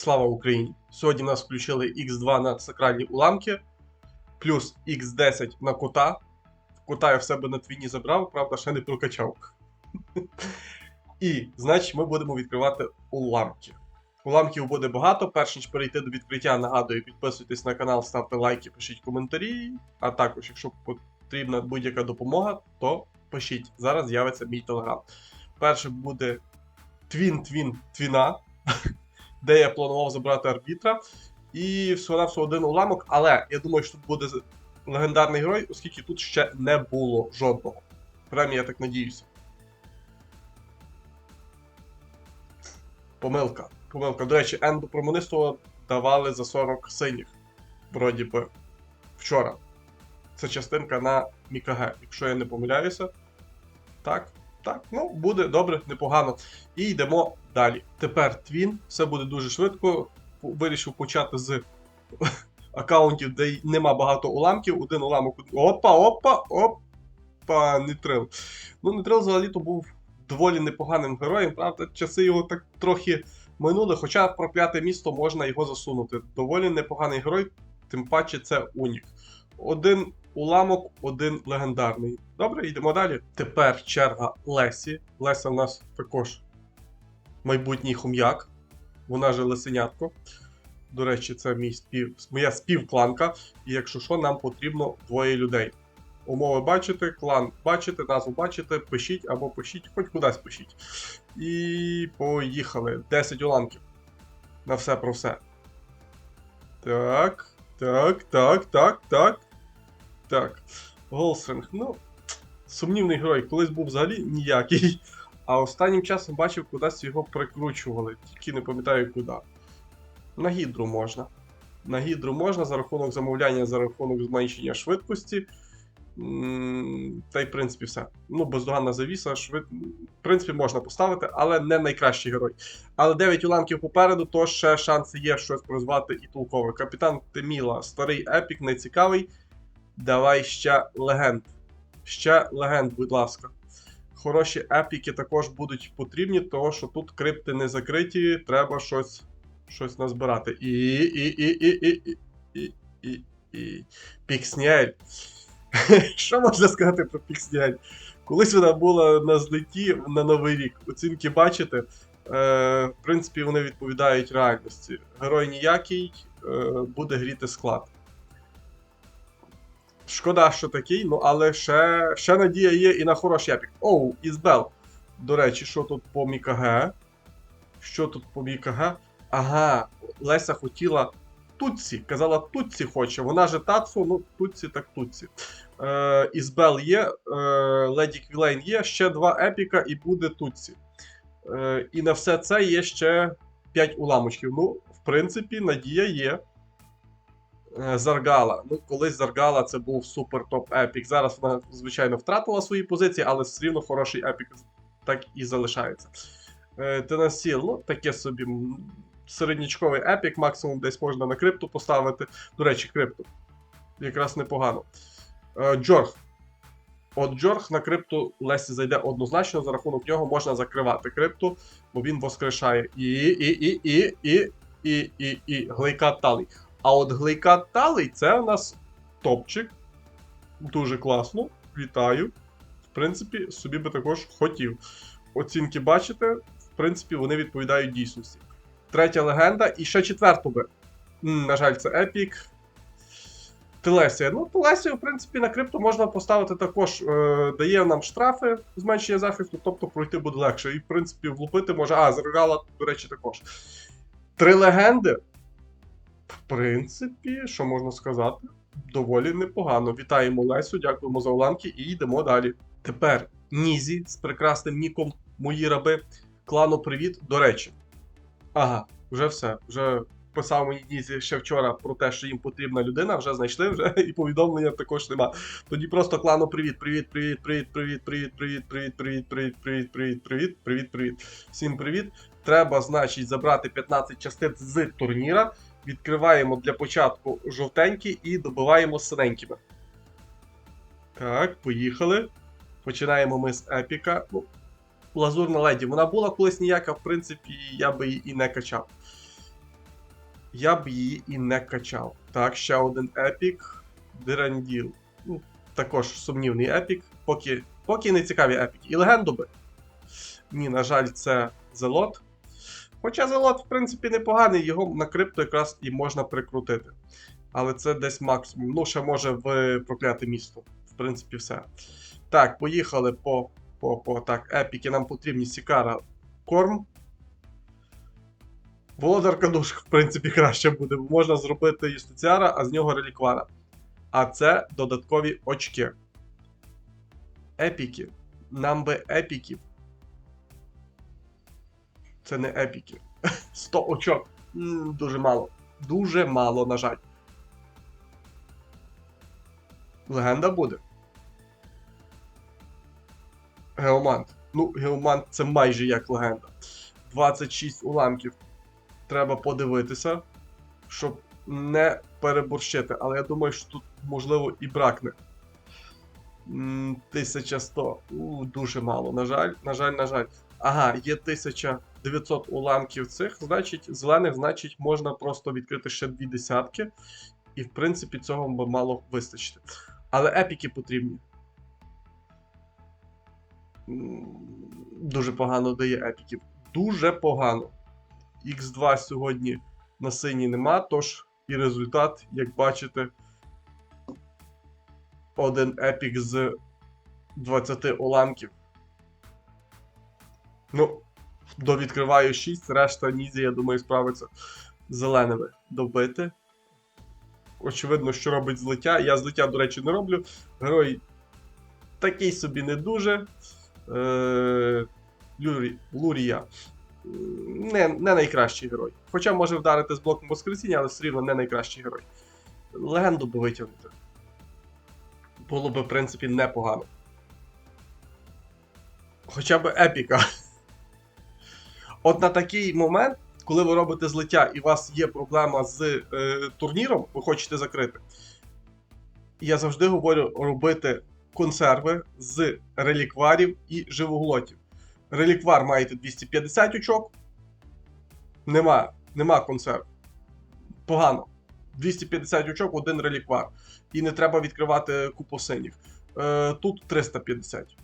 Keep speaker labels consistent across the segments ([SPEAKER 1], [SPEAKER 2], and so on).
[SPEAKER 1] Слава Україні! Сьогодні нас включили X2 на сакральні уламки, плюс X10 на кота. Кота я в себе на твіні забрав, правда, ще не прокачав. І, значить, ми будемо відкривати уламки. Уламків буде багато. Перш ніж перейти до відкриття, нагадую, підписуйтесь на канал, ставте лайки, пишіть коментарі. А також, якщо потрібна будь-яка допомога, то пишіть. Зараз з'явиться мій телеграм. Перше буде Твін Твін Твіна, де я планував забрати арбітра. І всього на один уламок, але я думаю, що тут буде легендарний герой, оскільки тут ще не було жодного. Принаймні, я так надіюся. Помилка. Помилка. До речі, Енду промонистого давали за 40 синіх. Вроді би. Вчора. Це частинка на Мікаге, якщо я не помиляюся. Так, так, ну буде добре, непогано. І йдемо далі. Тепер твін, все буде дуже швидко. Вирішив почати з аккаунтів, де нема багато уламків. Один уламок. Опа, опа, опа, Нитрил. Ну, Нитрил взагалі-то був доволі непоганим героєм, правда, часи його так трохи минули, хоча прокляте місто можна його засунути. Доволі непоганий герой, тим паче це Унік. Один уламок, один легендарний. Добре, йдемо далі. Тепер черга Лесі. Леся в нас також майбутній хом'як. Вона же лисенятко. До речі, це мій спів, моя співкланка. І якщо що, нам потрібно двоє людей. Умови бачите, клан бачите, назву бачите, пишіть або пишіть, хоч кудись пишіть. І поїхали. 10 уламків. На все про все. Так, так, так, так, так. Так. Голстринг, ну. Сумнівний герой, колись був взагалі ніякий. А останнім часом бачив, кудись його прикручували, тільки не пам'ятаю куди. На гідру можна. На гідру можна за рахунок замовляння, за рахунок зменшення швидкості. Та й в принципі все. Ну, бездоганна завіса, швид... в принципі, можна поставити, але не найкращий герой. Але 9 уламків попереду, то ще шанси є щось призвати і толкове. Капітан Теміла, старий епік, нецікавий. Давай ще легенд. Ще легенд, будь ласка. Хороші епіки також будуть потрібні, тому що тут крипти не закриті, треба щось, щось назбирати. І. і, і, і, і, і, і, і. Піксняль. Що можна сказати про Піксняль? Колись вона була на злеті на Новий рік. Оцінки бачите. Е, в принципі, вони відповідають реальності. Герой ніякий, е, буде гріти склад. Шкода, що такий, ну але ще, ще надія є і на хороший епік. Оу, Ізбел. До речі, що тут по Мікаге? Що тут по Мікаге? Ага, Леся хотіла Тутсі. Казала, Тутсі хоче. Вона же Татсу, ну Тутсі так Тутсі. Е, Ізбел є, е, Леді Квілейн є, ще два епіка і буде Тутсі. Е, і на все це є ще 5 уламочків. Ну, в принципі, надія є. Е, Заргала. Ну, колись Заргала це був супер топ епік. Зараз вона, звичайно, втратила свої позиції, але все рівно хороший епік так і залишається. Е, Тенасіл, ну, таке собі середнячковий епік, максимум десь можна на крипту поставити. До речі, крипту. Якраз непогано. Е, Джорг. От Джорг на крипту Лесі зайде однозначно, за рахунок нього можна закривати крипту, бо він воскрешає і, і, і, і, і, і, і, і, глейка талий. А от глейка талий це у нас топчик. Дуже класно. Вітаю. В принципі, собі би також хотів. Оцінки бачите, в принципі, вони відповідають дійсності. Третя легенда, і ще четверту би. На жаль, це епік. Телесія. Ну, Телесію, в принципі, на крипту можна поставити також. Е, дає нам штрафи, зменшення захисту, тобто пройти буде легше. І, в принципі, влупити може. А, зригала, до речі, також. Три легенди. В принципі, що можна сказати? Доволі непогано. Вітаємо Лесю, дякуємо за уламки і йдемо далі. Тепер Нізі з прекрасним ніком Мої раби. Клану привіт. До речі. Ага, вже все. Вже писав мені Нізі ще вчора про те, що їм потрібна людина, вже знайшли, вже і повідомлення також нема. Тоді просто клану привіт, привіт, привіт, привіт, привіт, привіт, привіт, привіт, привіт, привіт, привіт, привіт, привіт, привіт, привіт. Всім привіт. Треба, значить, забрати 15 частин з турніра. Відкриваємо для початку жовтенькі і добиваємо синенькими. Так, поїхали. Починаємо ми з епіка. Ну, Лазурна леді. Вона була колись ніяка, в принципі, я би її і не качав. я б її і не качав. Так, ще один епік. Диранділ. Ну, також сумнівний епік. Поки, поки не цікаві епіки. І легенду би. Ні, на жаль, це Зелот. Хоча Зелот, в принципі, непоганий, його на крипто якраз і можна прикрутити. Але це десь максимум. Ну, ще може в прокляте місто. В принципі, все. Так, поїхали по. по, по так, епіки. Нам потрібні Сікара Корм. Володар Кадуш, в принципі, краще буде. бо Можна зробити Юстиціара, а з нього реліквара. А це додаткові очки. Епіки. Нам би епіків. Це не епіки. 100 очок. Дуже мало. Дуже мало, на жаль. Легенда буде. Геомант. Ну, Геомант це майже як легенда. 26 уламків. Треба подивитися, щоб не переборщити. Але я думаю, що тут, можливо, і бракне. 1100. У, дуже мало. На жаль, на жаль, на жаль. Ага, є 1900 уламків цих, значить, зелених, значить, можна просто відкрити ще дві десятки. І, в принципі, цього б мало вистачити. Але епіки потрібні. Дуже погано дає епіків. Дуже погано. Х2 сьогодні на синій нема, тож і результат, як бачите, один епік з 20 уламків. Ну, довідкриваю 6, решта Нізі, я думаю, справиться зеленими добити. Очевидно, що робить злиття. Я злиття, до речі, не роблю. Герой такий собі не дуже. Е, Люрі, Лурія. Не, не найкращий герой. Хоча може вдарити з блоком Воскресіння, але все рівно не найкращий герой. Легенду би витягнути. Було би, в принципі, непогано. Хоча б епіка. От на такий момент, коли ви робите злиття і у вас є проблема з е, турніром, ви хочете закрити. Я завжди говорю робити консерви з релікварів і живоглотів. Реліквар маєте 250 очок. Нема, нема консерв. Погано. 250 очок, один реліквар. І не треба відкривати купу синіх. Е, тут 350.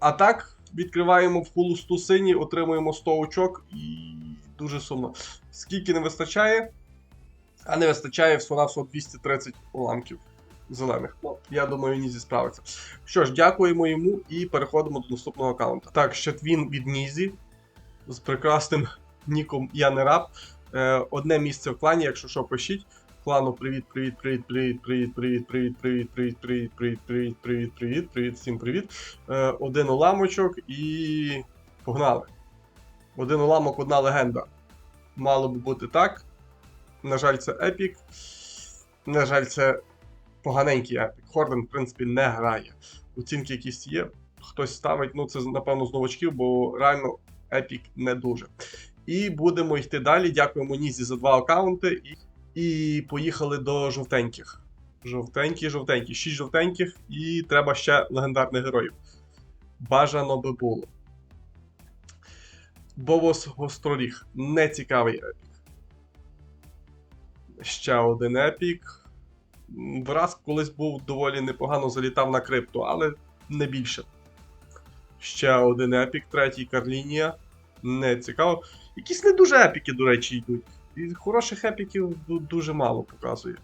[SPEAKER 1] А так, відкриваємо в холосту сині, отримуємо 100 очок і дуже сумно. Скільки не вистачає, а не вистачає всього 230 уламків зелених. Ну, я думаю, Нізі справиться. Що ж, дякуємо йому і переходимо до наступного аккаунта. Так, Щетвін від Нізі з прекрасним ніком Я не раб. Е, одне місце в клані, якщо що, пишіть. Клану привіт, привіт, привіт, привіт, привіт, привіт, привіт, привіт, привіт, привіт, привіт, привіт, привіт, привіт, привіт, всім привіт. Е, один уламочок і погнали. Один уламок, одна легенда. Мало би бути так. На жаль, це епік. На жаль, це поганенький епік. Хорден, в принципі, не грає. Оцінки якісь є. Хтось ставить, ну це напевно з новачків, бо реально епік не дуже. І будемо йти далі. Дякуємо Нізі за два аккаунти. І, і поїхали до жовтеньких. Жовтенькі, жовтенькі. Шість жовтеньких, і треба ще легендарних героїв. Бажано би було. Бовос Гостроріг. Нецікавий епік. Ще один епік. Враз колись був доволі непогано залітав на крипту, але не більше. Ще один епік, третій Карлінія. Не цікаво. Якісь не дуже епіки, до речі, йдуть. І хороших епіків дуже мало показує.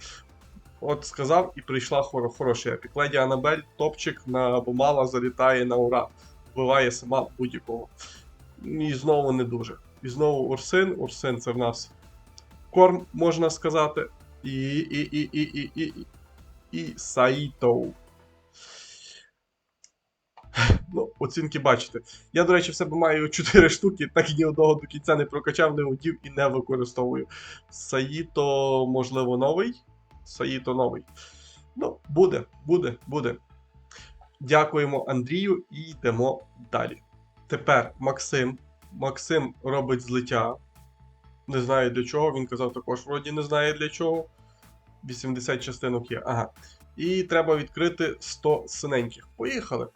[SPEAKER 1] От сказав і прийшла хор- хороший епік. Леді Анабель, топчик на Бомала залітає на ура. Вбиває сама будь-якого. І знову не дуже. І знову Урсин. Урсин це в нас корм, можна сказати. І. і, і, і, і, і, і, і Саїтоу. Ну, оцінки бачите. Я, до речі, в себе маю 4 штуки, так і ні одного до кінця не прокачав, не одів і не використовую. Саїто, можливо, новий. Саїто новий. Ну, буде, буде, буде. Дякуємо Андрію і йдемо далі. Тепер Максим. Максим робить злиття. Не знаю для чого. Він казав також, вроді не знає для чого. 80 частинок є. Ага. І треба відкрити 100 синеньких. Поїхали.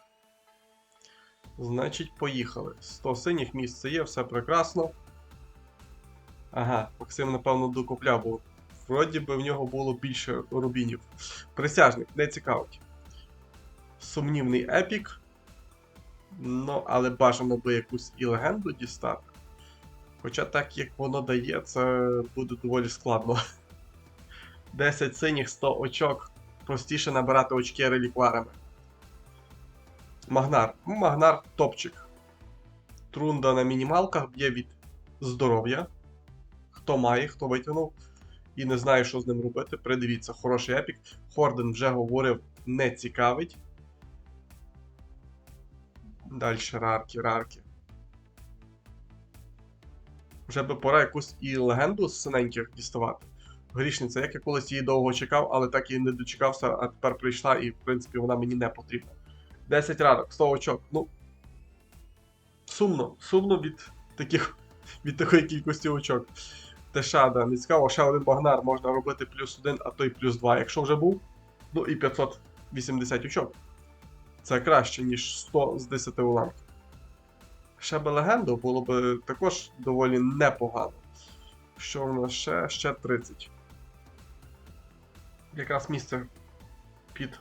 [SPEAKER 1] Значить, поїхали. 100 синіх місце є, все прекрасно. Ага, Максим, напевно, докупляв, бо вроді би в нього було більше рубінів. Присяжник, не цікавить. Сумнівний епік. Ну, але бажано би якусь і легенду дістати. Хоча так як воно дає, це буде доволі складно. 10 синіх, 100 очок. Простіше набирати очки релікварами. Магнар. Магнар топчик. Трунда на мінімалках б'є від здоров'я. Хто має, хто витягнув. І не знає, що з ним робити. Придивіться, хороший епік. Хорден вже говорив, не цікавить. Далі рарки, рарки. Вже би пора якусь і легенду з синеньких діставати. Грішниця, як я колись її довго чекав, але так і не дочекався, а тепер прийшла, і в принципі вона мені не потрібна. 10 ранок, 100 очок. Ну. Сумно, сумно від таких від такої кількості очок. Тешада, не цікаво, ще один багнар можна робити плюс один, а то й плюс два, якщо вже був. Ну і 580 очок. Це краще, ніж 100 з 10 уламків. Ще би легенду було б також доволі непогано. Що в нас ще? Ще 30. Якраз місце під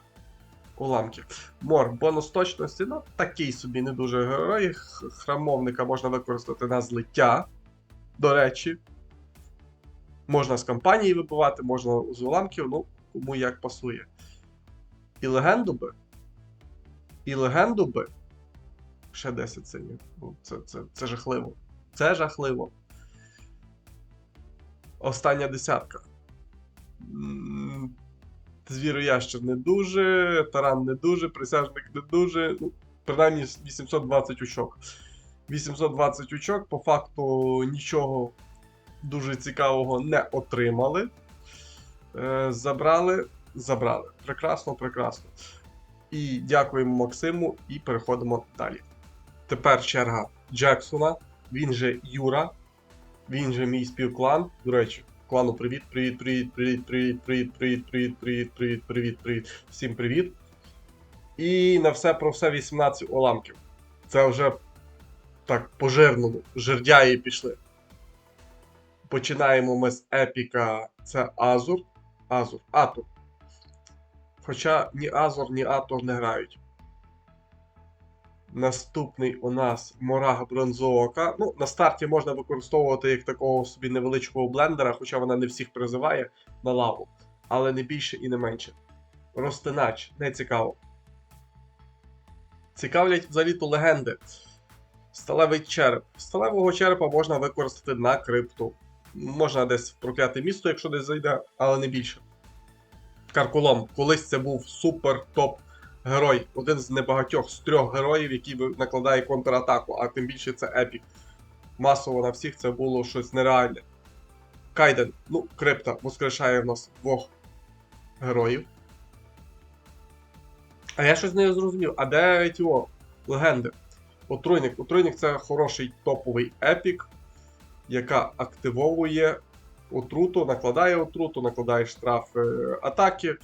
[SPEAKER 1] уламки. Мор, бонус точності, ну такий собі не дуже герой. Храмовника можна використати на злиття. До речі. Можна з кампанії вибивати, можна з уламків, ну, кому як пасує. І легенду би. І легенду би. Ще 10 синів. Ну, це, це, це жахливо. Це жахливо. Остання десятка. Звіроящер не дуже, таран не дуже, присяжник не дуже. Ну, принаймні 820 очок. 820 очок, по факту нічого дуже цікавого не отримали. Е, забрали, забрали. Прекрасно, прекрасно. І дякуємо Максиму, і переходимо далі. Тепер черга Джексона, він же Юра, він же мій співклан. До речі, клану привіт, привіт, привіт, привіт, привіт, привіт, привіт, привіт, привіт, привіт, привіт, привіт. Всім привіт. І на все про все 18 уламків. Це вже так по-жирному. Жердяї пішли. Починаємо ми з епіка. Це Азур. Азур. Атур. Хоча ні Азур, ні Атур не грають. Наступний у нас Мораг бронзовка. Ну, на старті можна використовувати як такого собі невеличкого блендера, хоча вона не всіх призиває на лаву. Але не більше і не менше. Ростинач, не цікаво. Цікавлять взагалі-то легенди. Сталевий череп. Сталевого черепа можна використати на крипту. Можна десь в прокляте місто, якщо десь зайде, але не більше. Каркулом. Колись це був супер топ герой. Один з небагатьох з трьох героїв, який накладає контратаку, а тим більше це епік. Масово на всіх це було щось нереальне. Кайден, ну, крипта воскрешає в нас двох героїв. А я щось не зрозумів, а де ті о, легенди? Отруйник. Отруйник це хороший топовий епік, яка активовує отруту, накладає отруту, накладає штраф е, атаки.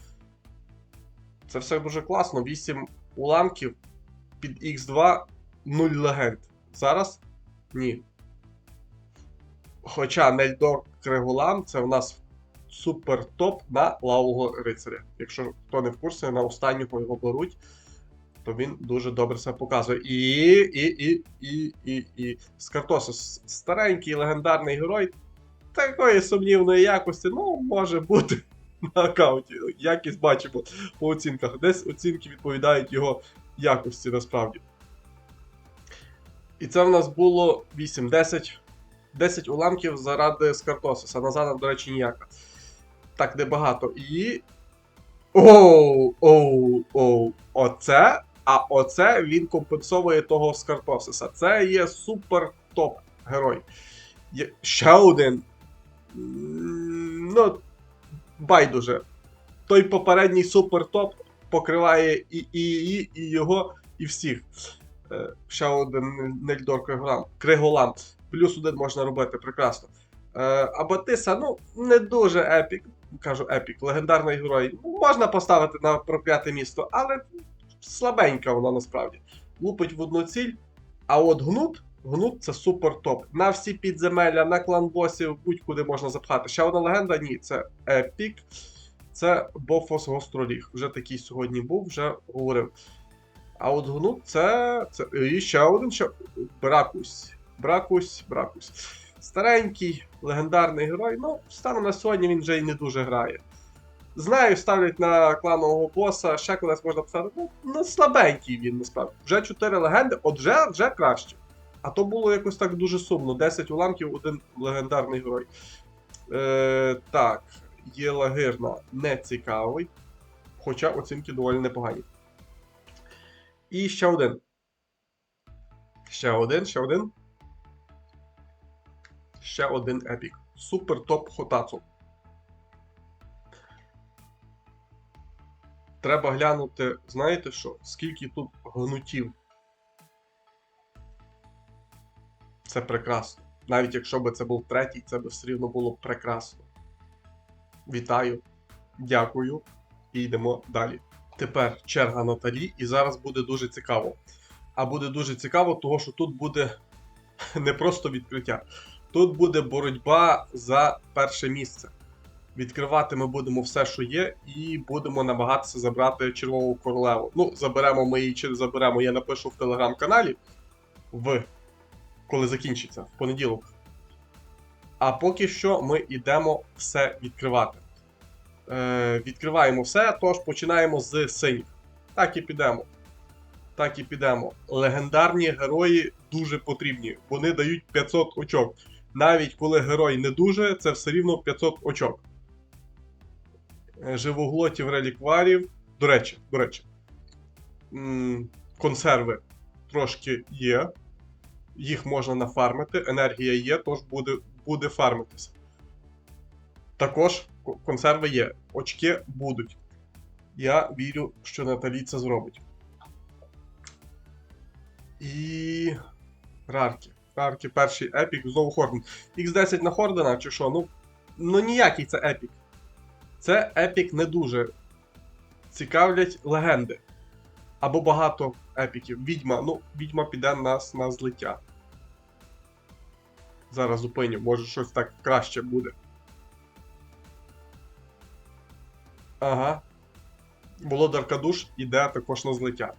[SPEAKER 1] Це все дуже класно. 8 уламків під Х2 0 легенд. Зараз ні. Хоча Нельдор Крегулам це в нас супер топ на лавого рицаря. Якщо хто не в курсі, на останнього його беруть, то він дуже добре себе показує. І. і, і, і, і, і. Скартосус старенький легендарний герой. Такої сумнівної якості, ну, може бути на аккаунті. Якість бачимо по оцінках. Десь оцінки відповідають його якості насправді. І це в нас було 8-10. 10 уламків заради Скартосиса. Назад, до речі, ніяка. Так, небагато. І. Оу, оу, оу. Оце. А оце він компенсовує того Скартосиса. Це є супер топ герой. Ще один. Ну, байдуже. Той попередній супер топ покриває і, і, і, і його, і всіх. Е, ще один Нельдор. Криголам. Плюс один можна робити, прекрасно. Е, а Батиса, ну, не дуже епік. Кажу епік, легендарний герой. Можна поставити на прокляте місто, але слабенька вона насправді. Лупить в одну ціль. А от гнут Гнут це супер топ. На всі підземелля, на клан босів, будь-куди можна запхати. Ще одна легенда, ні, це Епік. Це Бофос Гостроліг. Вже такий сьогодні був, вже говорив. А от гнут це. це і ще один ще. Бракусь. Бракусь, Бракусь. Старенький, легендарний герой. Ну, станом на сьогодні він вже й не дуже грає. Знаю, ставлять на кланового боса, ще кудись можна писати. Ну, ну слабенький він насправді. Вже 4 легенди, от вже, вже краще. А то було якось так дуже сумно. 10 уламків, один легендарний герой. Е, так, є лагирна не цікавий. Хоча оцінки доволі непогані. І ще один. Ще один, ще один. Ще один епік. Супер топ Хотацу. Треба глянути, знаєте що? Скільки тут гнутів. Це прекрасно. Навіть якщо б це був третій, це б все рівно було прекрасно. Вітаю, дякую і йдемо далі. Тепер черга Наталі, і зараз буде дуже цікаво. А буде дуже цікаво, того що тут буде не просто відкриття. Тут буде боротьба за перше місце. Відкривати ми будемо все, що є, і будемо намагатися забрати червову королеву. Ну, заберемо ми її чи не заберемо, я напишу в телеграм-каналі, в коли закінчиться, в понеділок. А поки що ми йдемо все відкривати. Е, відкриваємо все, тож починаємо з синіх. Так і підемо. Так і підемо. Легендарні герої дуже потрібні. Вони дають 500 очок. Навіть коли герой не дуже, це все рівно 500 очок. Е, Живоглотів релікварів. До речі, до речі. м, Консерви трошки є. Їх можна нафармити. Енергія є, тож буде, буде фармитися. Також консерви є. Очки будуть. Я вірю, що Наталі це зробить. І. Рарки. Рарки, перший епік, знову Хорден. Х10 на Хордена, чи що? Ну, ну ніякий це епік. Це епік не дуже. Цікавлять легенди. Або багато епіків. Відьма, ну, відьма піде нас на злиття. Зараз зупиню, може щось так краще буде. Ага. Володар Кадуш іде також на злиття.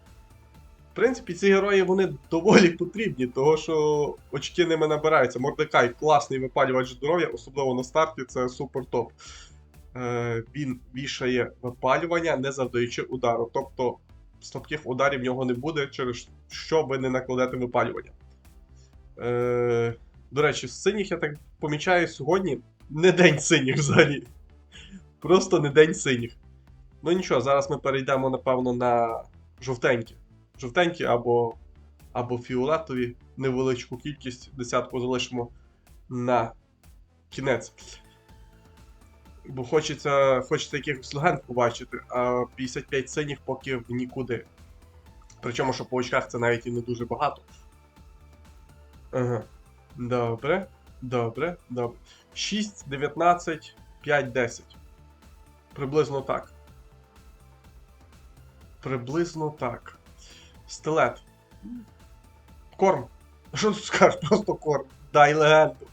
[SPEAKER 1] В принципі, ці герої вони доволі потрібні, того що очки ними набираються. Мордекай класний випалювач здоров'я, особливо на старті, це супер топ. Е, він вішає випалювання, не завдаючи удару. Тобто слабких ударів в нього не буде, через що ви не накладете випалювання. Е, до речі, з синіх я так помічаю сьогодні не день синіх взагалі. Просто не день синіх. Ну нічого, зараз ми перейдемо, напевно, на жовтенькі. Жовтенькі або, або фіолетові, невеличку кількість, десятку залишимо на кінець. Бо хочеться, хочеться якихось легенд побачити, а 55 синіх поки в нікуди. Причому, що по очках це навіть і не дуже багато. Ага. Добре. Добре, добре. 6, 19, 5, 10. Приблизно так. Приблизно так. Стилет. Корм. Що тут скажеш? Просто корм. Дай легенду.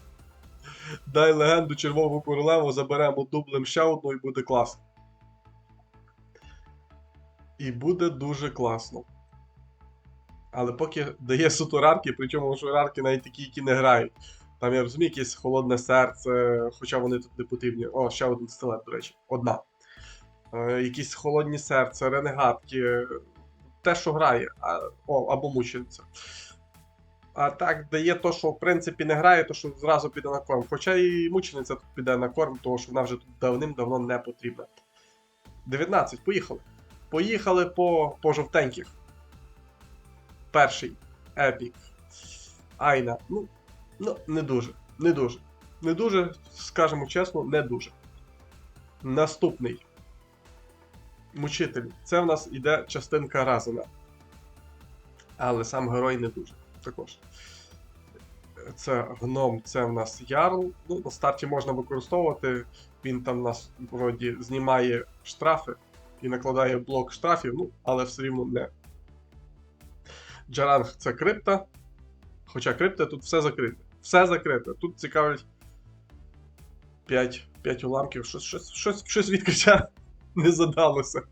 [SPEAKER 1] Дай легенду червову королеву, заберемо дублем ще одну і буде класно. І буде дуже класно. Але поки дає суто рарки, причому що рарки навіть такі, які не грають. Там я розумію, якесь холодне серце, хоча вони тут не потрібні. О, ще один стилет, до речі, одна. Е, якісь холодні серця, ренегатки. Те, що грає, а, о, або мучениця. А так, дає то, що в принципі не грає, то що зразу піде на корм. Хоча і мучениця тут піде на корм, тому що вона вже тут давним-давно не потрібна. 19, поїхали. Поїхали по, по жовтеньких. Перший епік. Айна. Ну, ну, не дуже. Не дуже. Не дуже, скажемо чесно, не дуже. Наступний. Мучитель. Це в нас іде частинка Разена. Але сам герой не дуже. Також. Це гном, це в нас ярл. Ну, на старті можна використовувати. Він там нас вроді знімає штрафи і накладає блок штрафів, ну, але все рівно не. Джаранг це крипта. Хоча крипта тут все закрите. Все закрите. Тут цікавить 5, 5 уламків. Щось, щось, щось, щось відкриття не задалося.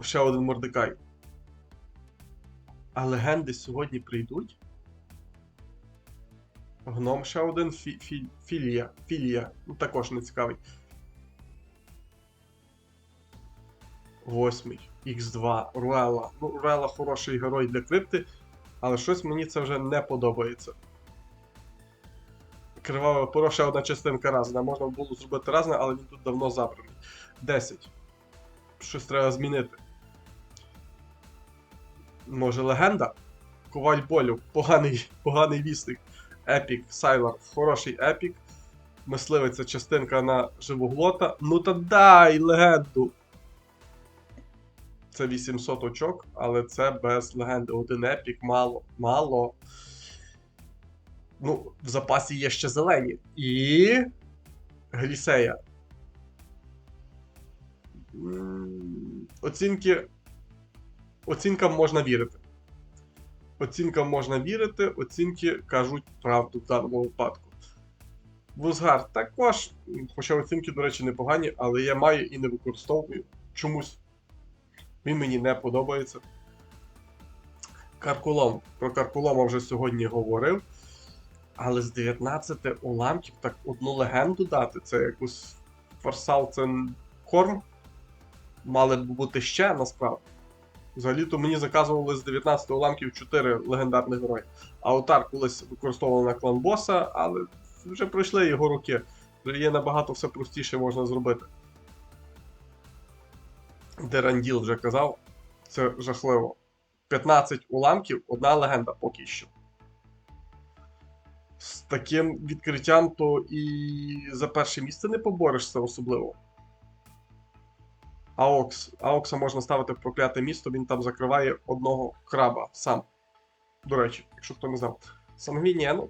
[SPEAKER 1] Ще один мордекай. А легенди сьогодні прийдуть? Гном ще один фі, фі, філія. Філія. Ну, також не цікавий. Восьмий. Х2. Руела. Ну, Руела хороший герой для крипти, але щось мені це вже не подобається. Криваве перо ще одна частинка разна. Можна було зробити разне, але він тут давно забраний. 10. Щось треба змінити. Може легенда? Коваль болю. Поганий, поганий вісник. Епік, Сайлар, хороший епік. Мисливиця частинка на живоглота. Ну та дай легенду! Це 800 очок, але це без легенди. Один епік, мало. Мало. Ну, в запасі є ще зелені. І. Глісея. М, Оцінки. Оцінкам можна вірити. Оцінкам можна вірити, оцінки кажуть правду в даному випадку. Вузгар також, хоча оцінки, до речі, непогані, але я маю і не використовую чомусь. Він мені не подобається. Каркулом. Про Каркулома вже сьогодні говорив. Але з 19 уламків так одну легенду дати. Це якось форсал, це корм. Мали б бути ще насправді. Взагалі-то мені заказували з 19 уламків 4 легендарних герої. Аутар колись використовували на клан боса, але вже пройшли його роки. Є набагато все простіше можна зробити. Деранділ вже казав, це жахливо. 15 уламків, одна легенда поки що. З таким відкриттям то і за перше місце не поборешся особливо. Аокс. Аокса можна ставити в прокляте місто, він там закриває одного краба сам. До речі, якщо хто не знав. Сангвінія, ну,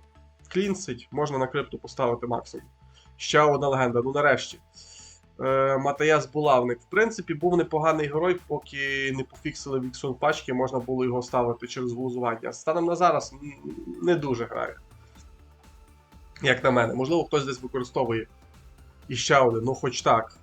[SPEAKER 1] клінсить, можна на крипту поставити максимум. Ще одна легенда, ну нарешті. Е, Матаяс Булавник. В принципі, був непоганий герой, поки не пофіксили Віксон пачки, можна було його ставити через глузування. Станом на зараз не дуже грає. Як на мене. Можливо, хтось десь використовує. І ще один, ну хоч так.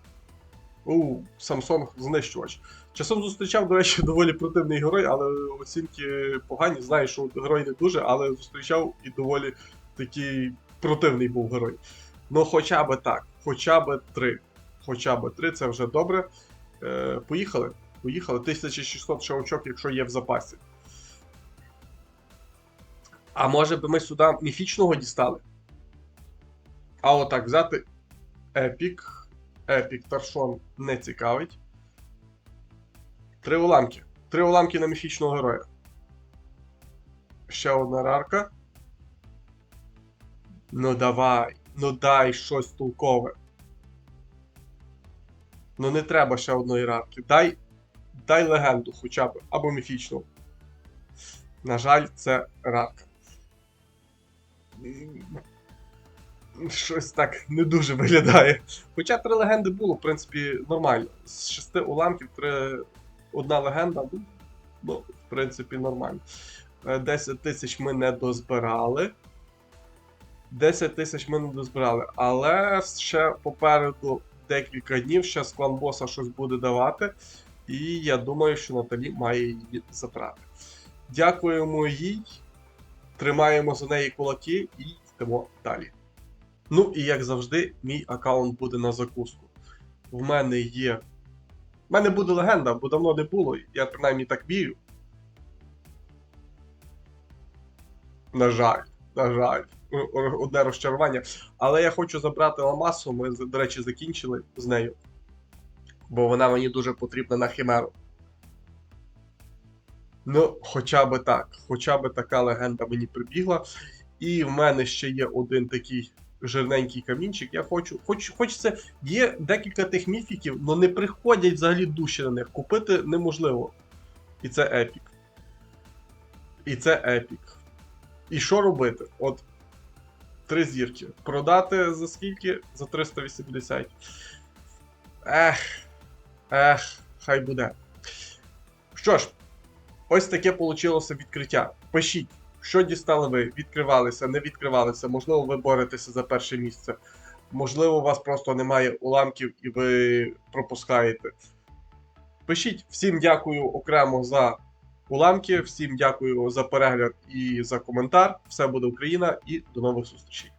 [SPEAKER 1] У, Samsung знищувач. Часом зустрічав, до речі, доволі противний герой, але оцінки погані. Знаю, що герой не дуже, але зустрічав і доволі такий противний був герой. Ну, хоча би так, хоча би три. Хоча би три, це вже добре. Е, поїхали. Поїхали. 1600 ще очок, якщо є в запасі. А може би ми сюди міфічного дістали? А отак взяти Епік. Епік Таршон не цікавить. Три уламки. Три уламки на міфічного героя. Ще одна рарка. Ну давай. Ну дай щось толкове. Ну не треба ще одної рарки. Дай. Дай легенду хоча б. Або міфічну. На жаль, це рарка. Щось так не дуже виглядає. Хоча три легенди було, в принципі, нормально. З шести уламків три... одна легенда, ну, ну, в принципі, нормально. Е, 10 тисяч ми не дозбирали. 10 тисяч ми не дозбирали. Але ще попереду декілька днів ще з клан боса щось буде давати. І я думаю, що Наталі має її забрати. Дякуємо їй. Тримаємо за неї кулаки і йдемо далі. Ну і як завжди, мій аккаунт буде на закуску. В мене є. В мене буде легенда, бо давно не було. Я принаймні так вірю. На жаль, на жаль, одне розчарування. Але я хочу забрати Ламасу. Ми, до речі, закінчили з нею. Бо вона мені дуже потрібна на химеру. Ну, хоча би так. Хоча би така легенда мені прибігла. І в мене ще є один такий жирненький камінчик. Я хочу. Хоч, хочеться. Є декілька тих міфіків, але не приходять взагалі душі на них. Купити неможливо. І це епік. І це епік. І що робити? От. Три зірки. Продати за скільки? За 380. Ех. Ех, хай буде. Що ж, Ось таке вийшло відкриття. Пишіть, що дістали ви, відкривалися, не відкривалися, можливо, ви боретеся за перше місце. Можливо, у вас просто немає уламків і ви пропускаєте. Пишіть всім дякую окремо за уламки, всім дякую за перегляд і за коментар. Все буде Україна і до нових зустрічей.